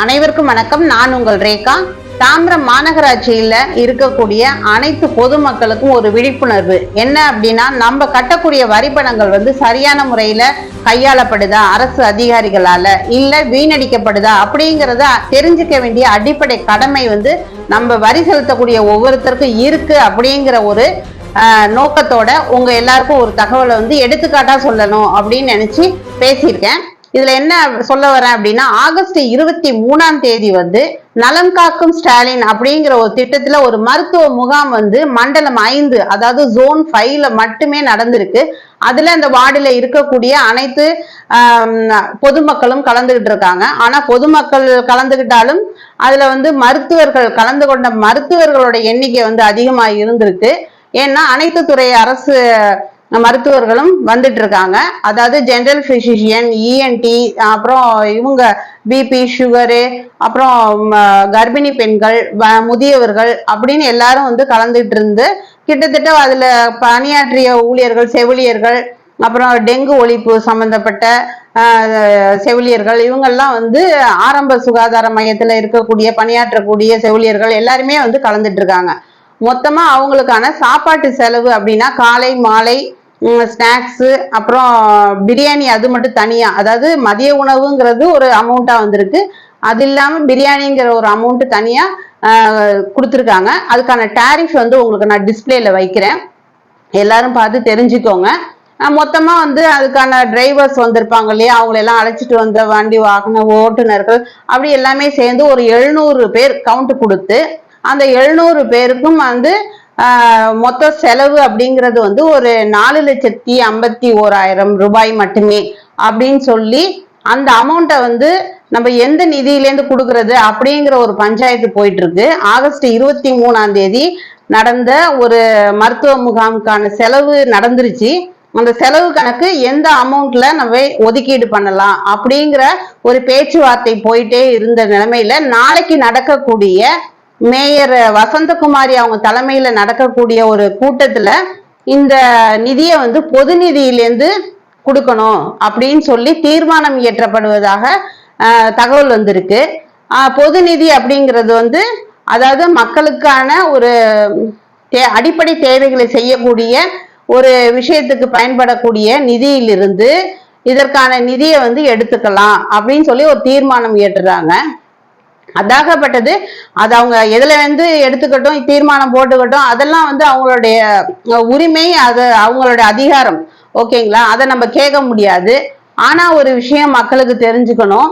அனைவருக்கும் வணக்கம். நான் உங்கள் ரேகா. தாம்பரம் மாநகராட்சியில இருக்கக்கூடிய அனைத்து பொதுமக்களுக்கும் ஒரு விழிப்புணர்வு. என்ன அப்படின்னா நம்ம கட்டக்கூடிய வரிப்பணங்கள் வந்து சரியான முறையில கையாளப்படுதா? அரசு அதிகாரிகளால இல்ல வீணடிக்கப்படுதா? அப்படிங்கிறத தெரிஞ்சுக்க வேண்டிய அடிப்படை கடமை வந்து நம்ம வரி செலுத்தக்கூடிய ஒவ்வொருத்தருக்கும் இருக்கு அப்படிங்கிற ஒரு நோக்கத்தோட உங்க எல்லாருக்கும் ஒரு தகவலை வந்து எடுத்துக்காட்டா சொல்லணும் அப்படின்னு நினைச்சு பேசியிருக்கேன். இதுல என்ன சொல்ல வரேன் அப்படின்னா ஆகஸ்ட் இருபத்தி மூணாம் தேதி வந்து நலம் காக்கும் ஸ்டாலின் அப்படிங்கிற ஒரு திட்டத்துல ஒரு மருத்துவ முகாம் வந்து மண்டலம் ஐந்து அதாவது ஜோன் ஃபைவ்ல மட்டுமே நடந்திருக்கு. அதுல அந்த வார்டுல இருக்கக்கூடிய அனைத்து பொதுமக்களும் கலந்துகிட்டு இருக்காங்க. ஆனா பொதுமக்கள் கலந்துகிட்டாலும் அதுல வந்து மருத்துவர்கள் கலந்து கொண்ட மருத்துவர்களோட எண்ணிக்கை வந்து அதிகமாக இருந்திருக்கு. ஏன்னா அனைத்து துறை அரசு மருத்துவர்களும் வந்துட்டு இருக்காங்க அதாவது ஜென்ரல் பிசிஷியன் இஎன்டி அப்புறம் இவங்க பிபி சுகரு அப்புறம் ம, கர்ப்பிணி பெண்கள் வ- முதியவர்கள் அப்படின்னு எல்லாரும் வந்து கலந்துட்டு இருந்து கிட்டத்தட்ட அதுல பணியாற்றிய ஊழியர்கள் செவிலியர்கள் அப்புறம் டெங்கு ஒழிப்பு சம்பந்தப்பட்ட செவிலியர்கள் இவங்கெல்லாம் வந்து ஆரம்ப சுகாதார மையத்தில் இருக்கக்கூடிய பணியாற்றக்கூடிய செவிலியர்கள் எல்லாருமே வந்து கலந்துட்டு இருக்காங்க மொத்தமாக அவங்களுக்கான சாப்பாட்டு செலவு அப்படின்னா காலை மாலை ஸ்நாக்ஸு அப்புறம் பிரியாணி அது மட்டும் தனியாக அதாவது மதிய உணவுங்கிறது ஒரு அமௌண்ட்டாக வந்திருக்கு. அது இல்லாமல் பிரியாணிங்கிற ஒரு அமௌண்ட்டு தனியாக கொடுத்துருக்காங்க. அதுக்கான டேரிஃப் வந்து உங்களுக்கு நான் டிஸ்பிளேல வைக்கிறேன். எல்லாரும் பார்த்து தெரிஞ்சுக்கோங்க. மொத்தமாக வந்து அதுக்கான டிரைவர்ஸ் வந்திருப்பாங்க இல்லையா? அவங்களெல்லாம் அழைச்சிட்டு வந்த வண்டி வாகன ஓட்டுநர்கள் அப்படி எல்லாமே சேர்ந்து ஒரு எழுநூறு பேர் கவுண்ட் கொடுத்து அந்த எழுநூறு பேருக்கும் வந்து மொத்த செலவு அப்படிங்கிறது வந்து ஒரு நாலு லட்சத்தி ஐம்பத்தி ஓராயிரம் ரூபாய் மட்டுமே அப்படின்னு சொல்லி அந்த அமௌண்ட்டை வந்து நம்ம எந்த நிதியிலேருந்து கொடுக்கறது அப்படிங்கிற ஒரு பஞ்சாயத்து போயிட்டு இருக்கு ஆகஸ்ட் இருபத்தி மூணாம் தேதி நடந்த ஒரு மருத்துவ முகாமுக்கான செலவு நடந்துருச்சு. அந்த செலவு கணக்கு எந்த அமௌண்ட்ல நம்ம ஒதுக்கீடு பண்ணலாம் அப்படிங்கிற ஒரு பேச்சுவார்த்தை போயிட்டே இருந்த நிலைமையில நாளைக்கு நடக்கக்கூடிய மேயர் வசந்தகுமாரி அவங்க தலைமையில நடக்கக்கூடிய ஒரு கூட்டத்துல இந்த நிதியை வந்து பொது நிதியிலேருந்து கொடுக்கணும் அப்படின்னு சொல்லி தீர்மானம் இயற்றப்படுவதாக தகவல் வந்திருக்கு. பொது நிதி அப்படிங்கிறது வந்து அதாவது மக்களுக்கான ஒரு தே- அடிப்படை தேவைகளை செய்யக்கூடிய ஒரு விஷயத்துக்கு பயன்படக்கூடிய நிதியிலிருந்து இதற்கான நிதியை வந்து எடுத்துக்கலாம் அப்படின்னு சொல்லி ஒரு தீர்மானம் இயற்றுறாங்க. அதாகப்பட்டது அது அவங்க எதுல இருந்து எடுத்துக்கட்டும் தீர்மானம் போட்டுக்கட்டும் அதெல்லாம் வந்து அவங்களுடைய உரிமை அது அவங்களுடைய அதிகாரம். ஓகேங்களா? அதை நம்ம கேட்க முடியாது. ஆனா ஒரு விஷயம் மக்களுக்கு தெரிஞ்சுக்கணும்.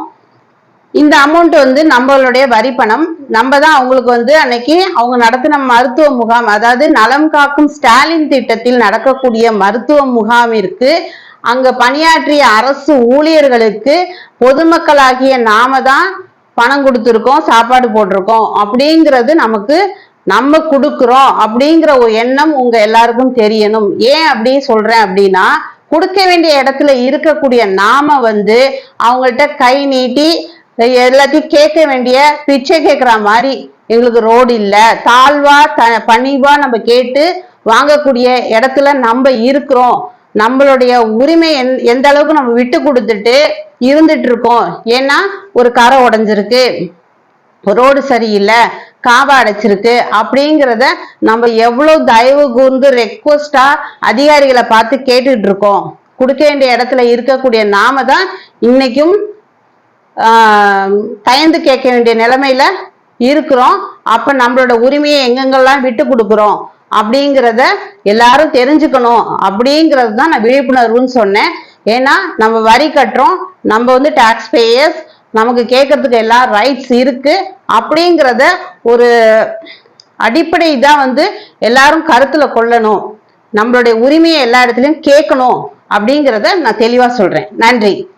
இந்த அமௌண்ட் வந்து நம்மளுடைய வரி பணம். நம்ம தான் அவங்களுக்கு வந்து அன்னைக்கு அவங்க நடத்தின மருத்துவ முகாம் அதாவது நலம் காக்கும் ஸ்டாலின் திட்டத்தில் நடக்கக்கூடிய மருத்துவ முகாமிற்கு அங்க பணியாற்றிய அரசு ஊழியர்களுக்கு பொதுமக்களாகிய நாம தான் பணம் கொடுத்துருக்கோம் சாப்பாடு போட்டிருக்கோம். அப்படிங்கிறது நமக்கு நம்ம கொடுக்குறோம் அப்படிங்கிற ஒரு எண்ணம் உங்க எல்லாருக்கும் தெரியணும். ஏன் அப்படி சொல்றேன் அப்படின்னா கொடுக்க வேண்டிய இடத்துல இருக்கக்கூடிய நாம வந்து அவங்கள்ட்ட கை நீட்டி எல்லாத்தையும் கேட்க வேண்டிய பிச்சை கேட்குற மாதிரி எங்களுக்கு ரோடு இல்லை. தாழ்வா த பணிவா நம்ம கேட்டு வாங்கக்கூடிய இடத்துல நம்ம இருக்கிறோம். நம்மளுடைய உரிமை எந் எந்த அளவுக்கு நம்ம விட்டு கொடுத்துட்டு இருந்துட்டு இருக்கோம் ஏன்னா ஒரு கரை உடஞ்சிருக்கு. ரோடு சரியில்லை. காவா அடைச்சிருக்கு. அப்படிங்கிறத நம்ம எவ்வளோ தயவு கூர்ந்து ரெக்வஸ்டா அதிகாரிகளை பார்த்து கேட்டுட்டு இருக்கோம் கொடுக்க வேண்டிய இடத்துல இருக்கக்கூடிய நாம தான் இன்னைக்கும் தயந்து கேட்க வேண்டிய நிலைமையில இருக்கிறோம். அப்ப நம்மளோட உரிமையை எங்கெங்கெல்லாம் விட்டு கொடுக்குறோம்? அப்படிங்கிறத எல்லாரும் தெரிஞ்சுக்கணும். அப்படிங்கிறது தான் நான் விழிப்புணர்வுன்னு சொன்னேன். ஏன்னா நம்ம வரி கட்டுறோம் நம்ம வந்து டாக்ஸ் பேயர்ஸ் நமக்கு கேட்கறதுக்கு எல்லா ரைட்ஸ் இருக்கு. அப்படிங்கிறத ஒரு அடிப்படை தான் வந்து எல்லாரும் கருத்துல கொள்ளணும். நம்மளுடைய உரிமையை எல்லா இடத்துலையும் கேட்கணும் அப்படிங்கிறத நான் தெளிவா சொல்றேன். நன்றி.